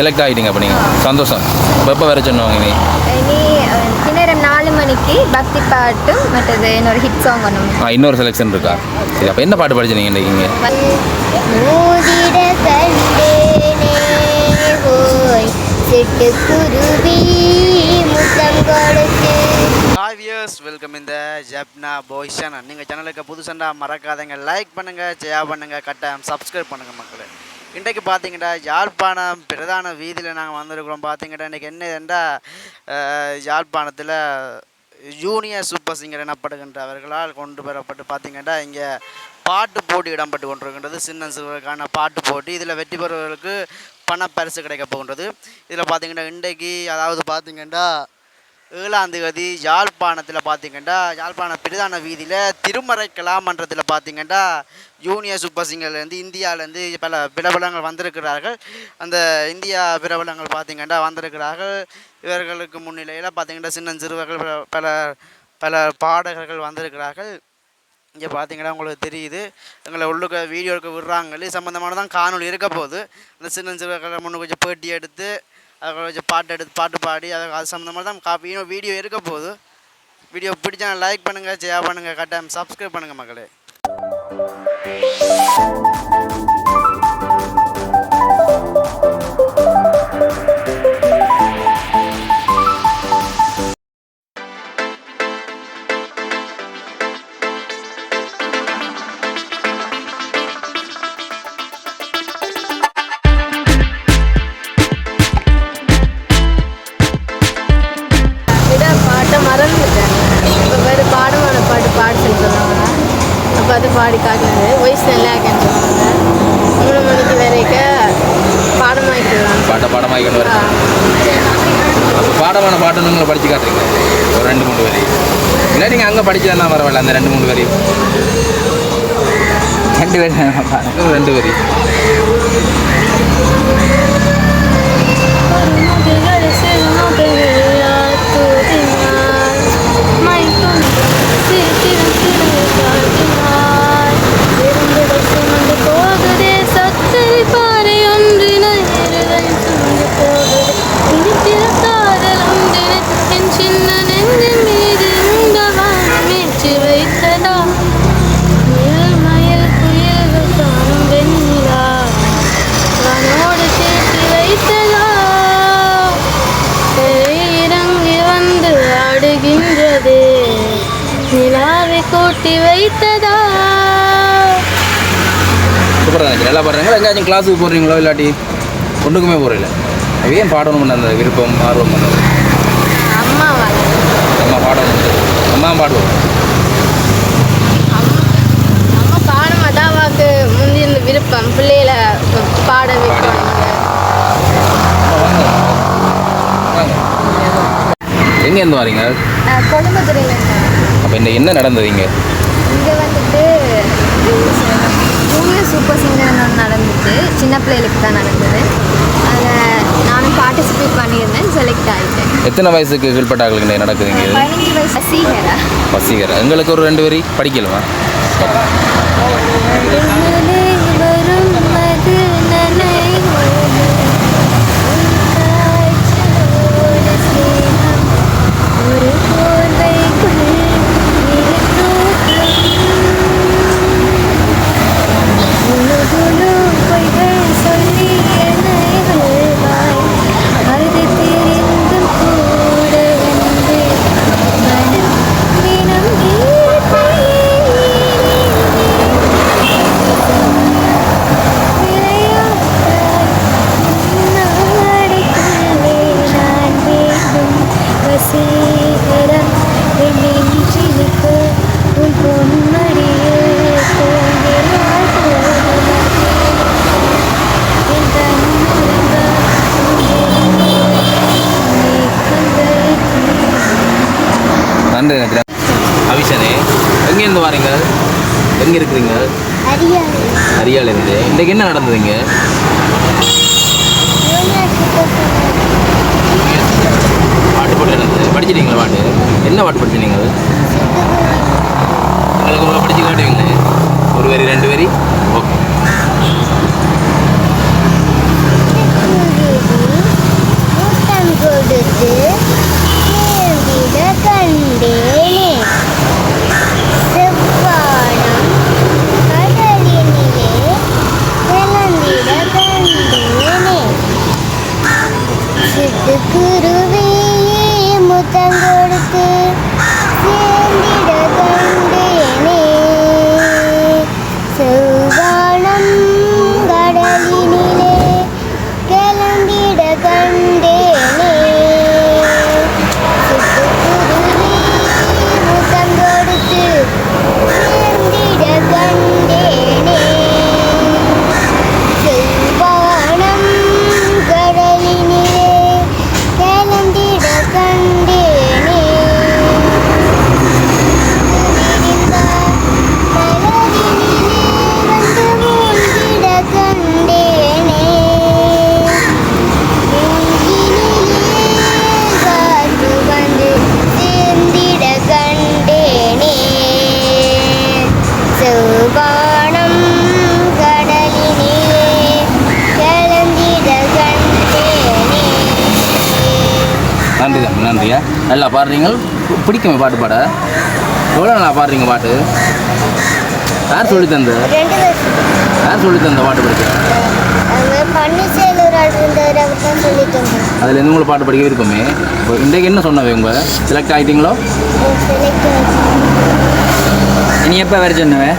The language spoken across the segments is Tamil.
செலக்ட் ஆகிட்டீங்க அப்போ நீங்கள் சந்தோஷம். இப்போ எப்போ வர சொன்னவங்க நீ பின்னரம் நாலு மணிக்கு பக்தி பாட்டும் மற்றது என்னோட ஹிட் சாங் ஒன்று ஆ இன்னொரு செலெக்ஷன் இருக்கா? சரி அப்போ என்ன பாட்டு படிச்சீங்க இன்றைக்கி ஹாய் வியர்ஸ் வெல்கம் இந்த ஜப்னா பாய் சேனல் நீங்கள் சேனலுக்கு புதுசண்டா மறக்காதங்க. லைக் பண்ணுங்கள் ஷேர் பண்ணுங்கள் கட்டாயம் சப்ஸ்கிரைப் பண்ணுங்கள் மக்களே. இன்றைக்கு பார்த்தீங்கன்னா யாழ்ப்பாணம் பிரதான வீதியில் நாங்கள் வந்திருக்கிறோம். பார்த்தீங்கன்னா இன்றைக்கி என்ன யாழ்ப்பாணத்தில் ஜூனியர் சூப்பர் சிங்கர் எனப்படுகின்றவர்களால் கொண்டு வரப்பட்டு பார்த்தீங்கன்னா இங்கே பாட்டு போட்டி இடம்பெற்று கொண்டிருக்கின்றது. சின்ன சிறுவர்களுக்கான பாட்டு போட்டி. இதில் வெற்றி பெறுவர்களுக்கு பணப்பரிசு கிடைக்க போகின்றது. இதில் பார்த்தீங்கன்னா இன்றைக்கு அதாவது பார்த்தீங்கன்னா ஏழாந்தேதி யாழ்ப்பாணத்தில் பார்த்தீங்கன்னா யாழ்ப்பாணம் பிரதான வீதியில் திருமறை கலாமன்றத்தில் பார்த்தீங்கன்னா ஜூனியர் சூப்பர் சிங்கர்லேருந்து இந்தியாவிலேருந்து பல பிரபலங்கள் வந்திருக்கிறார்கள். அந்த இந்தியா பிரபலங்கள் பார்த்தீங்கன்னா வந்திருக்கிறார்கள். இவர்களுக்கு முன்னிலையில் பார்த்தீங்கன்னா சின்ன சிறுவர்கள் பல- பல பல பாடகர்கள் வந்திருக்கிறார்கள். இங்கே பார்த்தீங்கன்னா உங்களுக்கு தெரியுது. எங்களை உள்ளுக்க வீடியோ எடுக்க விடுறாங்களே சம்மந்தமான சம்மந்தமானதான் காணொளி இருக்க போகுது. அந்த சின்ன சிறுவர்களை முன்ன கொஞ்சம் பேட்டி எடுத்து அதை கொஞ்சம் பாட்டு எடுத்து பாட்டு பாடி அதை அது சம்மந்தமாக தான் காப்பி வீடியோ இருக்க போகுது. வீடியோ பிடிச்சா லைக் பண்ணுங்கள் ஷேர் பண்ணுங்கள் கட்டாயம் சப்ஸ்கிரைப் பண்ணுங்கள் மக்களே. அது பாடி காட்டினது வயசு நல்லா இருக்கேன்னு சொன்னாங்க மூணு மணிக்கு வரைக்கும் பாடமாக்கிடுவாங்க பாட்டை பாடமாக கொண்டு வர அப்போ பாடமான பாட்டு உங்களை படித்து காட்டுறீங்க. ஒரு ரெண்டு மூணு வரி. இல்லை நீங்கள் அங்கே படிச்சதா பரவாயில்ல அந்த ரெண்டு மூணு வரி. ரெண்டு வரி ரெண்டு வரி. சூப்பராக நல்லா பாடுறீங்களா எங்கேயாச்சும் கிளாஸுக்கு போடுறீங்களோ இல்லாட்டி ஒன்றுக்குமே போகிறீங்கள ஏன் பாடணும் அந்த விருப்பம் ஆர்வம் பண்ணது அம்மா அம்மா பாடணும் அம்மா பாடுவோம் அம்மா பாடம் அதாவாக்கு முந்தி இருந்த விருப்பம். பிள்ளைகளை பாட வைக்கணும் எங்கேருந்து வரீங்க? கொழும்புத்துறையில் அப்போ இந்த என்ன நடந்தது இங்கே? இங்கே வந்துட்டு ஜூனியர் சூப்பர் சிங்கர் ஒன்று நடந்துச்சு. சின்ன பிள்ளைகளுக்கு தான் நடந்தது. அதில் நானும் பார்ட்டிசிபேட் பண்ணியிருந்தேன் செலக்ட் ஆகிட்டேன் எத்தனை வயசுக்கு கீழ்பட்டாங்களுக்கு இங்கே நடக்குது இங்கே இது? பதினஞ்சு வயசு சீகரா வசீகர் எங்களுக்கு ஒரு ரெண்டு வரி படிக்கலாமா? நன்றி நினைக்கிறேன் அவிஷனே எங்கேருந்து வரீங்க? எங்கே இருக்கிறீங்க அரியாலேருந்து இன்றைக்கு என்ன நடந்தது இங்கே பாட்டு போட்டு நடந்தது. படிச்சிட்டீங்களா பாட்டு? என்ன பாட்டு படிச்சீங்க எங்களுக்கு ஒரு படிச்சு காட்டுவீங்களே? ஒரு வரி ரெண்டு வரி? நன்றியா நல்லா பாடுறீங்க? பிடிக்குமே பாட்டு பாட? எவ்வளோ நல்லா பாடுறீங்க பாட்டு? யார் சொல்லி தந்த யார் சொல்லி தந்த பாட்டு படிக்க? அதில் இருந்து உங்களுக்கு பாட்டு படிக்க இருக்குமே இப்போ இன்றைக்கு என்ன சொன்னவே உங்க? செலக்ட் ஆகிட்டீங்களோ செலக்ட் நீ எப்போ வர சொன்னவே?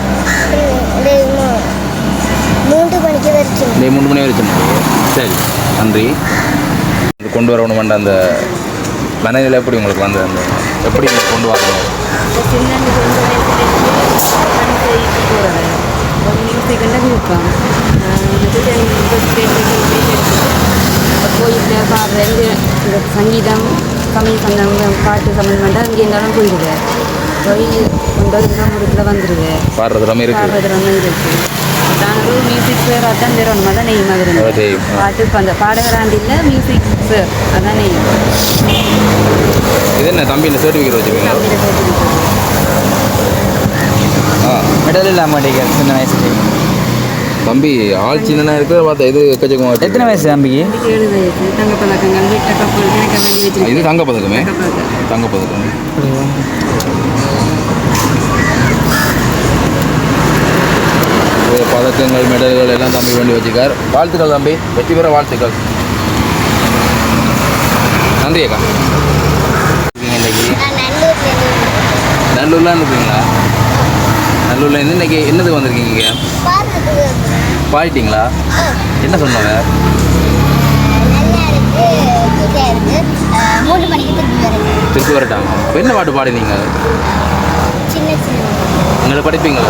மூன்று மணிக்கு வரைக்கும் மூணு மணி வரைக்கும் சரி நன்றி. கொண்டு வரணும் அந்த மனநிலை எப்படி உங்களுக்கு வந்து அந்த எப்படி உங்களுக்கு கொண்டு வரணும்? கோயிலில் பாடுற இந்த சங்கீதம் தமிழ் சங்கம் பாட்டு சம்மந்தமாக அங்கே இருந்தாலும் போயிடுவேன் போய் ஒன்பது கிலோ முடுக்கில் வந்துடுவேன் பாடுறது ரொம்ப இருக்கு. பாடுறது இருக்கு. ஒரு மியூசிக் சார் அதான் தரணும் அதான் நெய் மாதிரி. பாட்டு இப்போ அந்த பாடகராண்டில் மியூசிக் சார் அதான் நெய் இது என்ன தம்பி இந்த சர்டிஃபிகேட் வச்சுருக்கீங்களா ஆ. மெடல் இல்லாம மாட்டேங்க சின்ன வயசுல தம்பி ஆள் சின்னனா இருக்கிற பார்த்தா இது எக்கச்சக்கமாக எத்தனை வயசு தம்பிக்கு? தங்க பதக்கங்கள் இது தங்க பதக்கமே? தங்கப்பதக்கம். தங்க பதக்கம் இது பதக்கங்கள் மெடல்கள் எல்லாம் தம்பி வேண்டி வச்சுக்கார். வாழ்த்துக்கள் தம்பி. வெற்றி பெற வாழ்த்துக்கள். நன்றி அக்கா. இருக்கீங்க இன்னைக்கு? நான் நல்லூர்ல நல்லூர்லாம் இருக்கீங்களா நல்லூர்ல இருந்து இன்னைக்கு என்னதுக்கு வந்திருக்கீங்க பாடிட்டீங்களா என்ன சொன்னாங்க? திருப்பி வரட்டாங்க. என்ன பாட்டு பாடினீங்க? உங்களை படிப்பீங்களா?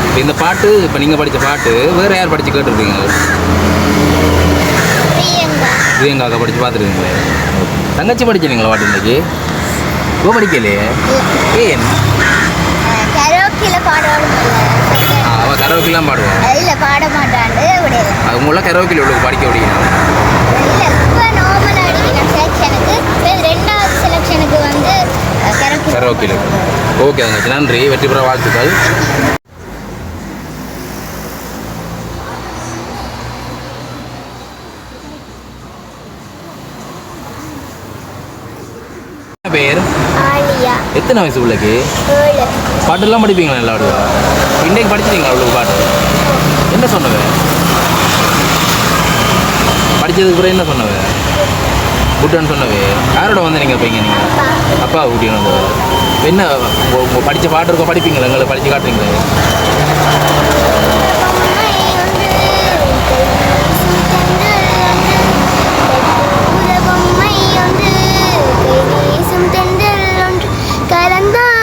இப்போ இந்த பாட்டு இப்போ நீங்கள் படித்த பாட்டு வேறு யார் படித்து கேட்டிருக்கீங்க பிரியங்கா. பிரியங்காக்கா படித்து பார்த்துருக்கீங்களே? தங்கச்சி படிச்சிருங்களா பாட்டு இன்னைக்கு? இப்போ படிக்கலையே? ஏன்? கரோக்கில பாட விட ஆ, அவ கரோக்கிலாம் பாடுவான் இல்ல பாட மாட்டாண்டு கரோக்கில் படிக்க முடியும் ரெண்டாவது செலக்ஷனுக்கு வந்து கரோக்கி கரோக்கில் ஓகே தங்கச்சி. நன்றி. வெற்றி பெற வாழ்த்துக்கள். எத்தனை வயசு உள்ளக்கு? ஏழு. பாட்டெல்லாம் படிப்பீங்களா எல்லா இன்றைக்கு படிச்சிட்டீங்களா அவ்வளோ பாட்டு? என்ன சொன்னவ? படித்ததுக்கு பிறகு என்ன சொன்னவ? குட்டுன்னு சொன்னவே? யாரோட வந்து நீங்கள் போய்ங்க நீங்கள் அப்பா கூட்டின்னு வந்து என்ன படித்த பாட்டு இருக்கோ படிப்பீங்களா? எங்களை படித்து காட்டுறீங்களே? 간다.